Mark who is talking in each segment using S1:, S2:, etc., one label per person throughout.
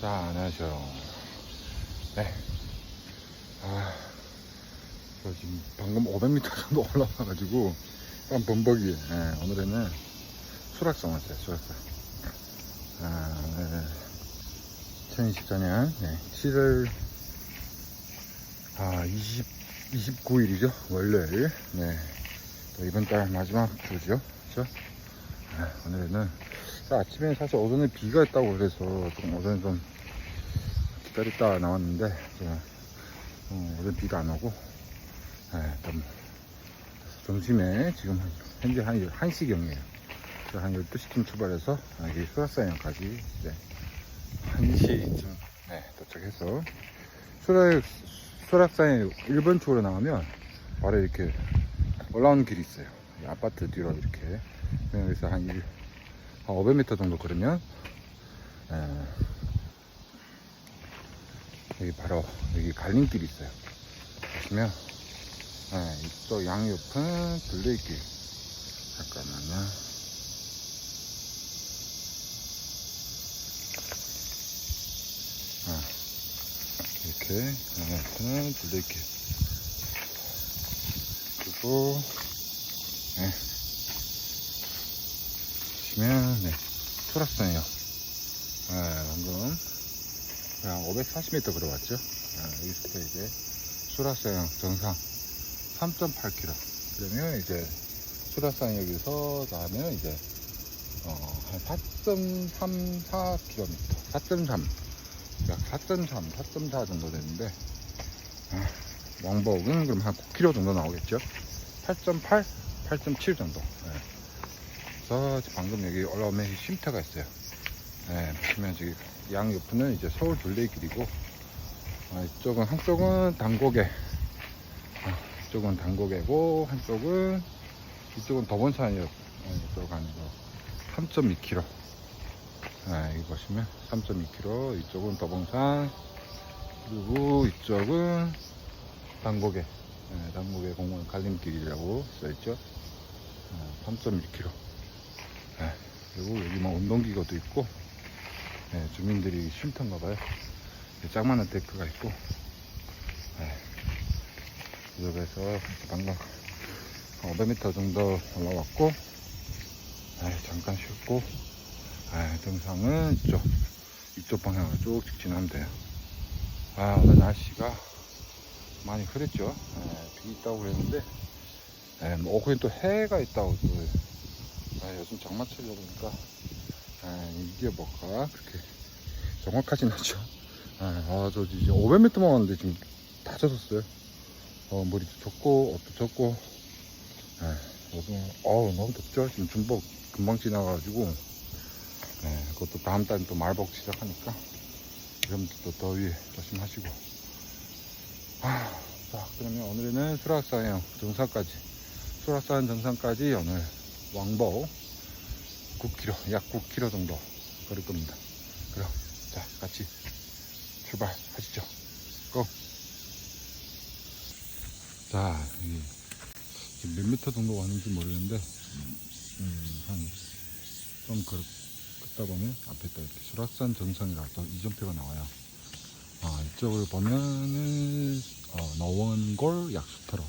S1: 자, 안녕하세요. 네. 아, 저 지금 방금 500m 정도 올라와가지고, 한 범벅이, 예, 오늘은 수락산 왔어요, 수락산. 아, 오늘 2024년, 네, 7월, 아, 20, 29일이죠, 월요일. 네. 또 이번 달 마지막 주죠, 그죠? 아, 오늘은 아침에 사실 오전에 비가 있다고 그래서 좀 오전에 좀 기다렸다 나왔는데 제가 어, 오전 비가 안 오고 예, 좀 점심에 지금 현재 한 1시경이에요. 한 12시쯤 출발해서 여기 수락산역까지 이제 1시쯤 네, 도착해서 수락, 수락산에 1번 쪽으로 나가면 바로 이렇게 올라오는 길이 있어요. 이 아파트 뒤로 이렇게. 여기서 한 1, 한 500m 정도 걸으면 에, 여기 바로 여기 갈림길이 있어요. 보시면 에, 이쪽 양옆은 둘레길 잠깐만요. 아, 이렇게 양옆은 둘레길 그리고 네. 보시면 네, 소락산이요. 아, 방금 그냥 540m 걸어왔죠. 아, 여기서 이제 수락산 정상 3.8km. 그러면 이제 수락산역에서 나면 이제 어, 한 4.34km, 4.3, 약 4.3, 4.4 정도 되는데 아, 왕복은 그럼 한 9km 정도 나오겠죠. 8.8, 8.7 정도. 예. 그래서 방금 여기 올라오면 쉼터가 있어요. 네, 보시면 저기 양 옆은 이제 서울 둘레길이고 아, 이쪽은 한쪽은 단고개. 아, 이쪽은 단고개고 한쪽은 이쪽은 더본산역 아, 이쪽 가는 거 3.2km 아, 여기 보시면 3.2km 이쪽은 더봉산. 그리고 이쪽은 단고개. 네, 단고개 공원 갈림길이라고 써있죠. 아, 3.1km 네, 그리고 여기 뭐 운동기구도 있고 네, 주민들이 쉼터인가 봐요. 짝만한 데크가 있고, 네. 그래서 방금 500m 정도 올라왔고, 네, 잠깐 쉬었고, 네, 등산은 이쪽, 이쪽 방향으로 쭉 직진하면 돼요. 아, 오늘 날씨가 많이 흐렸죠. 네, 비 있다고 그랬는데, 네, 뭐 오후에 또 해가 있다고, 그, 네, 요 즘 장마철이다 보니까, 아, 이게 뭐가 그렇게 정확하진 않죠. 아, 아, 저 이제 500m만 왔는데 지금 다 젖었어요. 어, 머리도 젖고, 옷도 젖고. 아, 요즘, 어우, 너무 덥죠? 지금 중복 금방 지나가가지고. 네, 그것도 다음 달엔 또 말복 시작하니까. 여러분들 또 더위 조심하시고. 아, 자, 그러면 오늘은 수락산 정상까지. 수락산 정상까지 오늘 왕복 9km, 약 9km 정도 걸을 겁니다. 그럼, 자, 같이 출발하시죠. 고! 자, 몇 미터 정도 왔는지 모르겠는데, 음, 한, 좀 걸, 걷다 보면 앞에 또 이렇게 수락산 정상이라고 또 이정표가 나와요. 아, 이쪽을 보면은, 어, 노원골 약수터로.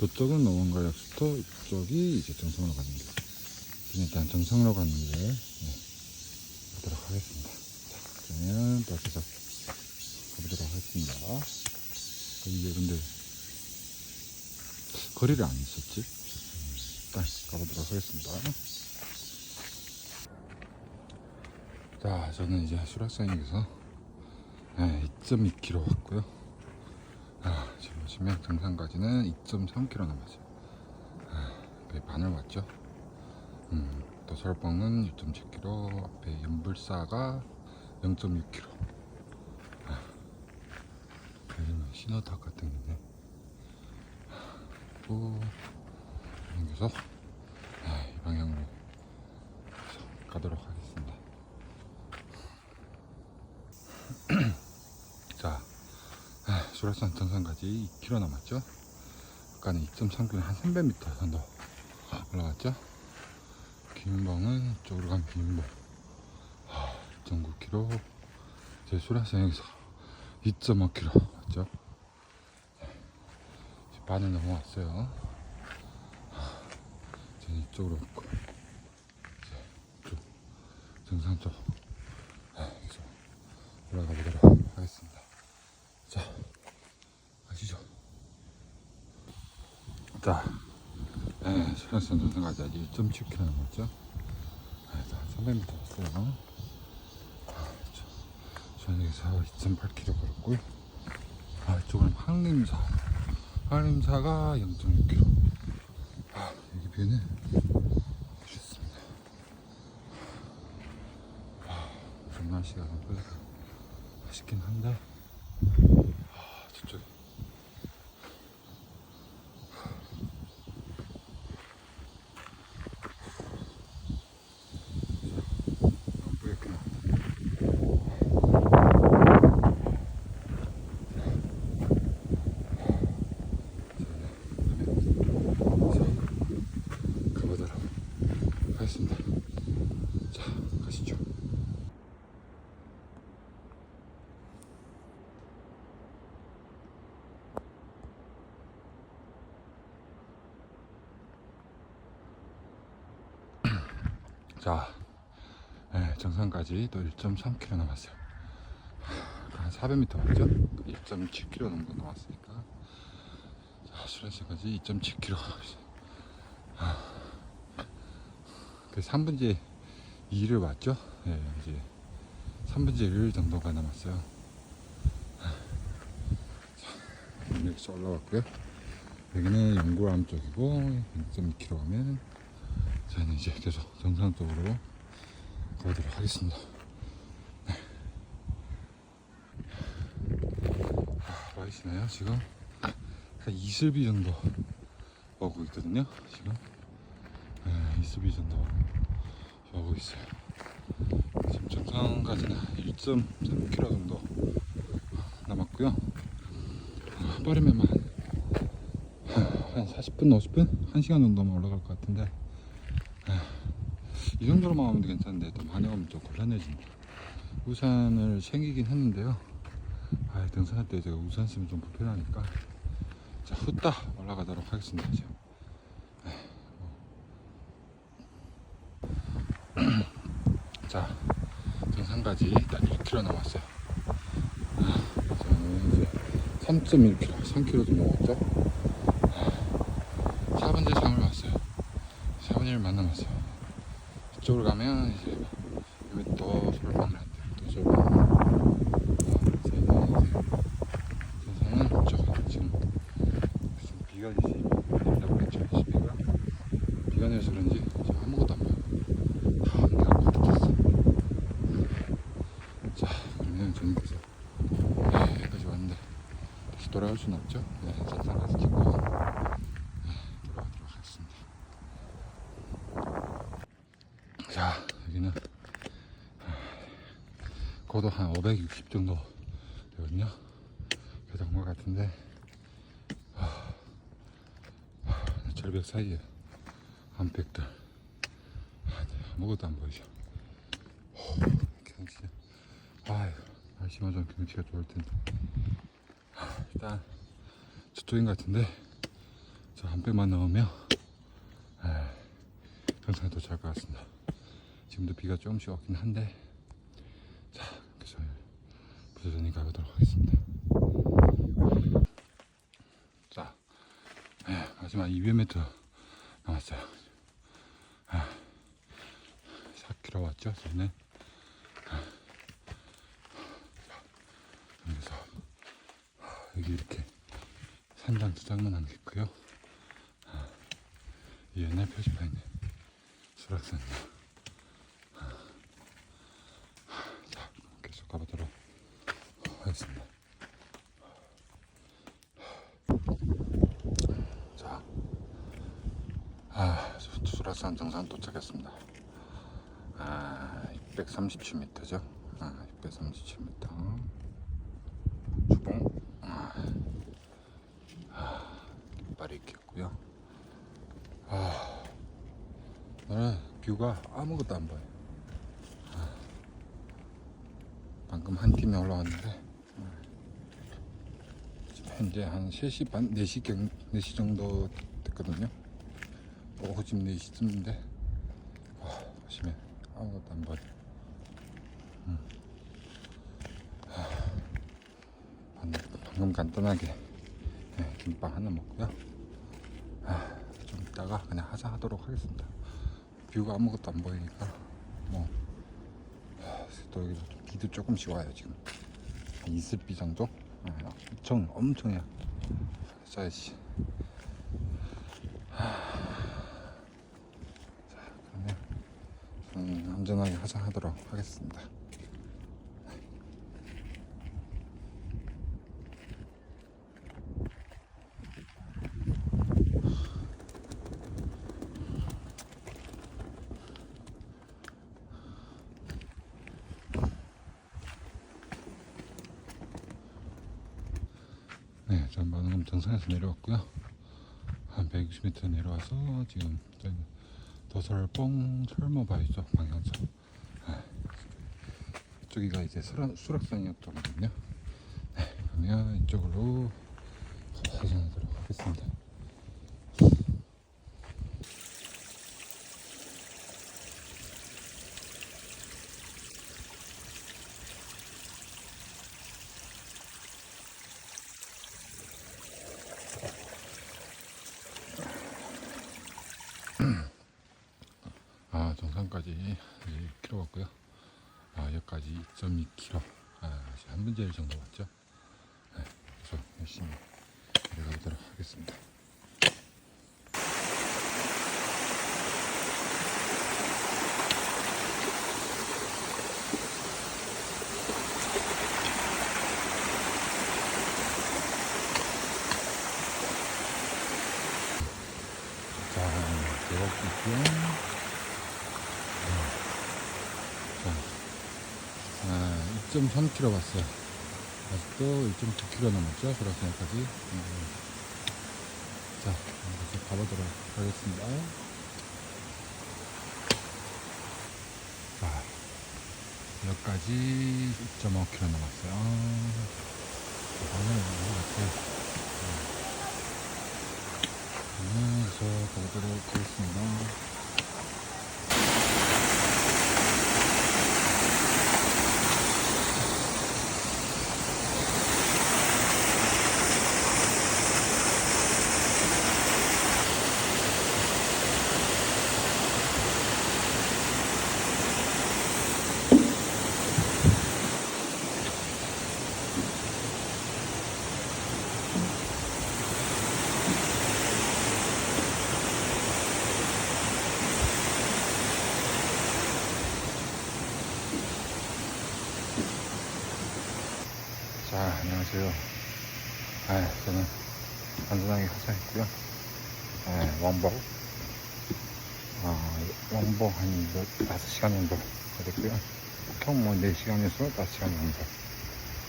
S1: 저쪽은 노원골 약수터, 이쪽이 이제 정상으로 가는 길. 일단 정상으로 길 네, 가도록 하겠습니다. 자, 그러면 또 계속 가보도록 하겠습니다. 이게 근데 거리를 안 있었지? 음, 일단 가보도록 하겠습니다. 자, 저는 이제 수락산역에서 네, 2.2km 왔고요. 아, 지금 보시면 정상까지는 2.3km 남았어요. 아, 거의 반을 왔죠. 음, 또 설봉은 6.7km, 앞에 연불사가 0.6km. 아, 요즘은 신호탑 같은 게네. 또, 여기서, 아, 이 방향으로 가도록 하겠습니다. 자, 아, 수락산 정상까지 2km 남았죠? 아까는 2.3km, 한 300m 정도 올라갔죠? 김방은 이쪽으로 가면 김방 2.9km 제 수라산에서 2.5km 맞죠? 반을 넘어왔어요. 저는 이쪽으로 갔고 이제 쭉 정상 쪽 네, 계속 올라가 보도록 하겠습니다. 자, 가시죠. 자, 네, 수라산 정상까지 아직 1.7km 남았죠? 네, 300m 왔어요. 저녁에서 2.8km 걸었고요. 아, 이쪽은 황림사. 황림사가 0.6km. 아, 여기 뷰는 좋습니다. 아, 좀 날씨가 좀 아쉽긴 한데. 아, 저쪽에. 안 보였구나. 가보도록 하겠습니다. 자, 가시죠. 자, 네, 정상까지 또 1.3km 남았어요. 한 400m 맞죠? 1.7km 정도 남았으니까. 자, 수련시까지 2.7km. 그 3분의 2를 왔죠? 예, 이제 3분의 1 정도가 남았어요. 자, 여기서 올라왔고요. 여기는 영구암 쪽이고 0.2km 가면 저는 이제 계속 정상 쪽으로 가보도록 하겠습니다. 네. 아, 보이시나요? 지금 한 이슬비 정도 오고 있거든요. 지금 네, 이슬비 정도 오고 있어요. 지금 정상까지는 1.3km 정도 남았고요. 아, 빠르면 한 40분, 50분, 1시간 정도만 올라갈 것 같은데 이 정도로만 하면 괜찮은데 또 많이 오면 좀 곤란해진다. 우산을 챙기긴 했는데요. 아, 등산할 때 제가 우산 쓰면 좀 불편하니까 자 후딱 올라가도록 하겠습니다. 지금. 네, 뭐. 자 등산까지 딱 2km 남았어요. 아, 저는 이제 3.1km, 3km 좀 넘었죠. 4번째 장을 왔어요. 4분의 1만 남았어요. 이쪽으로 가면 여기 또 솔방을 한대요. 또 네, 왔는데 다시 돌아갈 수는 없죠. 네, 정상 가서 찍고 네, 돌아가도록 하겠습니다. 자 여기는 고도 한 560 정도 되거든요. 계단과 같은데. 아, 아, 절벽 사이에 암백들. 아, 네, 아무것도 안 보이죠. 호, 경치 아유 날씨만 좀 경치가 좋을 텐데. 아, 일단 저쪽인 것 같은데 저 암백만 넘으면 정상에 도착할 것 같습니다. 지금도 비가 조금씩 오긴 한데, 부지런히 가보도록 하겠습니다. 자, 네, 마지막 200m 남았어요. 아, 4km 왔죠, 저는. 아, 그래서 여기 이렇게 산장 두 장만 남겼고요. 아, 이 옛날 표지판이네. 수락산. 자, 계속 가보도록 하겠습니다. 자, 아, 수- 수락산 정상 도착했습니다. 아, 637m죠. 아, 637m. 주봉. 아, 아, 깃발이 있겠고요. 아, 오늘 뷰가 아무것도 안 보여. 아, 방금 한 팀이 올라왔는데 지금 현재 한 3시 반, 4시 경, 4시 정도 됐거든요 오후 지금 4시쯤인데? 와 심해 아무것도 안 보여 음. 방금 간단하게 네, 김밥 하나 먹고요. 아, 좀 이따가 그냥 하자 하도록 하겠습니다. 뷰가 아무것도 안 보이니까 뭐 하, 또 여기서 좀 비도 조금씩 와요 지금. 한 이슬비 정도? 아, 엄청 엄청이야 써야지 자 그러면 저는 안전하게 하차하도록 하겠습니다 네, 전 방금 정상에서 내려왔고요. 한 160m 내려와서 지금 저기 도설봉 철모바 있죠 방향성. 네. 저기가 이제 수락, 수락산이었거든요. 네, 그러면 이쪽으로 사진하도록 하겠습니다. 아 정상까지 1km 왔고요. 아 여기까지 2.2km. 아 한 분절 정도 왔죠. 네, 그래서 열심히 내려가도록 하겠습니다. 자, 내려갈게요. 1.3km 왔어요. 아직도 1.9km 남았죠. 소라산까지. 음. 자, 이제 가보도록 하겠습니다. 자, 여기까지 1.5km 남았어요. 오늘 것 같아요. 음, 네, 저 가보도록 하겠습니다. 자, 안녕하세요. 아, 저는 안전하게 하차했고요. 아, 왕복. 아, 왕복 한 5시간 정도 됐고요. 보통 뭐 4시간에서 5시간 정도.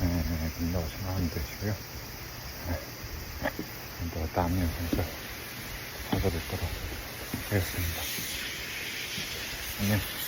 S1: 네, 된다고 생각하면 되시고요. 네, 또 다음 영상에서 찾아뵙도록 하겠습니다. 안녕.